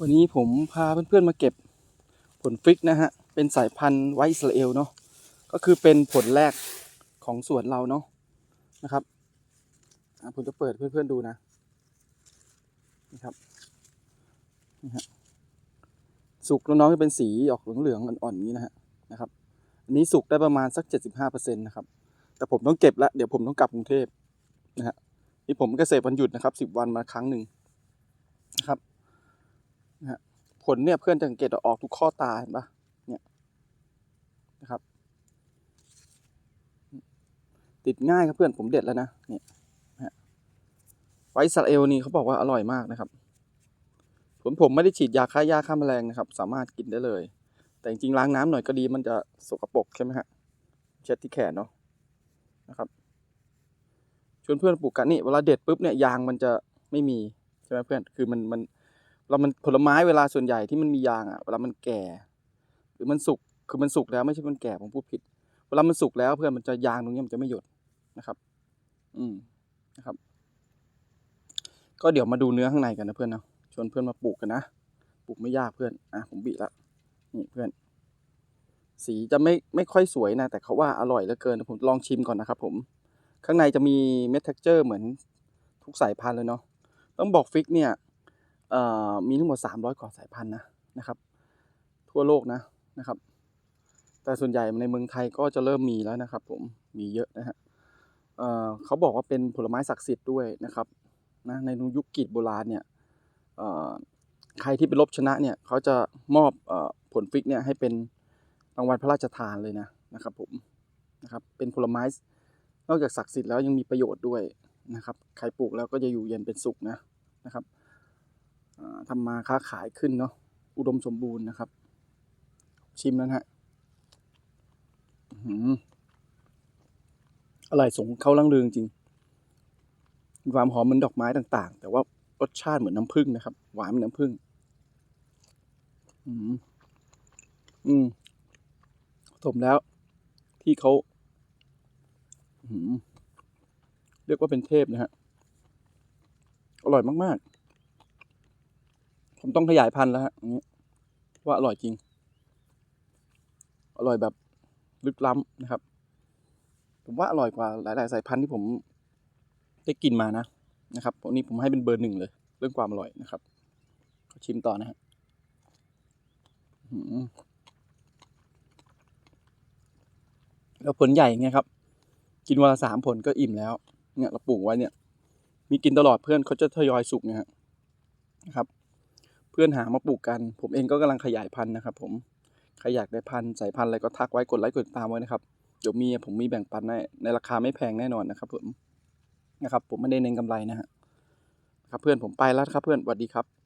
วันนี้ผมพาเพื่อนๆมาเก็บผลฟิกนะฮะ เป็นสายพันธุ์ไวอิสราเอลเนาะ ก็คือเป็นผลแรกของสวนเราเนาะนะครับผมจะเปิดเพื่อนๆดูนะนี่ครับนี่ฮะสุกน้องๆจะเป็นสีออกเหลืองๆอ่อนๆอย่างนี้นะฮะนะครับ อันนี้สุกได้ประมาณสัก 75%นะครับ แต่ผมต้องเก็บล้วเดี๋ยวผมต้องกลับกรุงเทพนะฮะนี่ผมเกษตรวันหยุดนะครับ 10 วันมาครั้งหนึ่งนะครับ นะผลเนี่ยเพื่อนจะสังเกตออกทุกข้อตาเห็นปะเนี่ยนะครับ ติดง่ายครับเพื่อนผมเด็ดแล้วนะเนี่ยนะฮะไวท์อิสราเอลนี่เขาบอกว่าอร่อยมากนะครับผมผมไม่ได้ฉีดยาฆ่าหญ้าฆ่าแมลงนะครับ สามารถกินได้เลย แต่จริงๆล้างน้ำหน่อยก็ดีมันจะสกปรกใช่ไหมฮะเช็ดที่แขนเนาะนะครับชวนเพื่อนปลูกกันนี่เวลาเด็ดปุ๊บเนี่ยยางมันจะไม่มีใช่ไหมเพื่อนคือมันมัน เรามันผลไม้เวลาส่วนใหญ่ที่มันมียางอะเวลามันแก่ หรือมันสุกคือมันสุกแล้วไม่ใช่มันแก่ผมพูดผิด เวลามันสุกแล้วเพื่อนมันจะยางตรงนี้มันจะไม่หยดนะครับ อืมนะครับ ก็เดี๋ยวมาดูเนื้อข้างในกันนะเพื่อนเนาะชวนเพื่อนมาปลูกกันนะปลูกไม่ยากเพื่อนอะผมบีละนี่เพื่อน สีจะไม่ไม่ค่อยสวยนะ แต่เขาว่าอร่อยเหลือเกินผมลองชิมก่อนนะครับ ผม ข้างในจะมีเม็ดเท็กเจอร์เหมือนทุกสายพันธุ์เลยเนาะต้องบอกฟิกเนี่ย มีทั้งหมด 300 กว่าสายพันธุ์นะนะครับ ทั่วโลกนะนะครับ แต่ส่วนใหญ่ในเมืองไทยก็จะเริ่มมีแล้วนะครับ ผมมีเยอะนะฮะเเขาบอกว่าเป็นผลไม้ศักดิ์สิทธิ์ด้วยนะครับนะในยุคกรีกโบราณเนี่ยใครที่ไปรบชนะเนี่ยเขาจะมอบอผลฟิกเนี่ยให้เป็นรางวัลพระราชทานเลยนะนะครับผมนะครับเป็นผลไม้นอกจากศักดิ์สิทธิ์แล้วยังมีประโยชน์ด้วยนะครับ ใครปลูกแล้วก็จะอยู่เย็นเป็นสุขนะนะครับ ทำมาค้าขายขึ้นเนาะอุดมสมบูรณ์นะครับ ชิมแล้วฮะอื้อร่อยสงเขาลังเรืองจริง ความหอมเหมือนดอกไม้ต่าง ๆ แต่ว่ารสชาติเหมือนน้ำผึ้งนะครับ หวานเหมือนน้ำผึ้งอืมอืมสมแล้ว ที่เขาอื้อหือเรียกว่าเป็นเทพนะฮะ อร่อยมาก ๆ ผมต้องขยายพันธุ์แล้วฮะอย่างนี้ว่าอร่อยจริง อร่อยแบบลึกล้ำนะครับ ผมว่าอร่อยกว่าหลาย ๆ สายพันธุ์ที่ผมได้กินมานะนะครับวันนี้ผมให้เป็นเบอร์หนึ่งเลย เรื่องความอร่อยนะครับขอชิมต่อนะฮะแล้วผลใหญ่ไงครับ กินวันละสามผลก็อิ่มแล้ว เนี่ยเราปลูกไว้เนี่ย มีกินตลอดเพื่อนเขาจะทยอยสุกนะฮะนะครับ พื่อนหามาปลูกกัน ผมเองก็กำลังขยายพันธุ์นะครับ ผมใครอยากได้พันธุ์สายพันธุ์อะไรก็ทักไว้กดไลค์กดติดตามไว้นะครับเดี๋ยวมีผมมีแบ่งปันในในราคาไม่แพงแน่นอนนะครับ ผมนะครับ ผมไม่ได้เน้นกำไรนะฮะครับเพื่อนผมไปแล้วครับเพื่อนสวัสดีครับ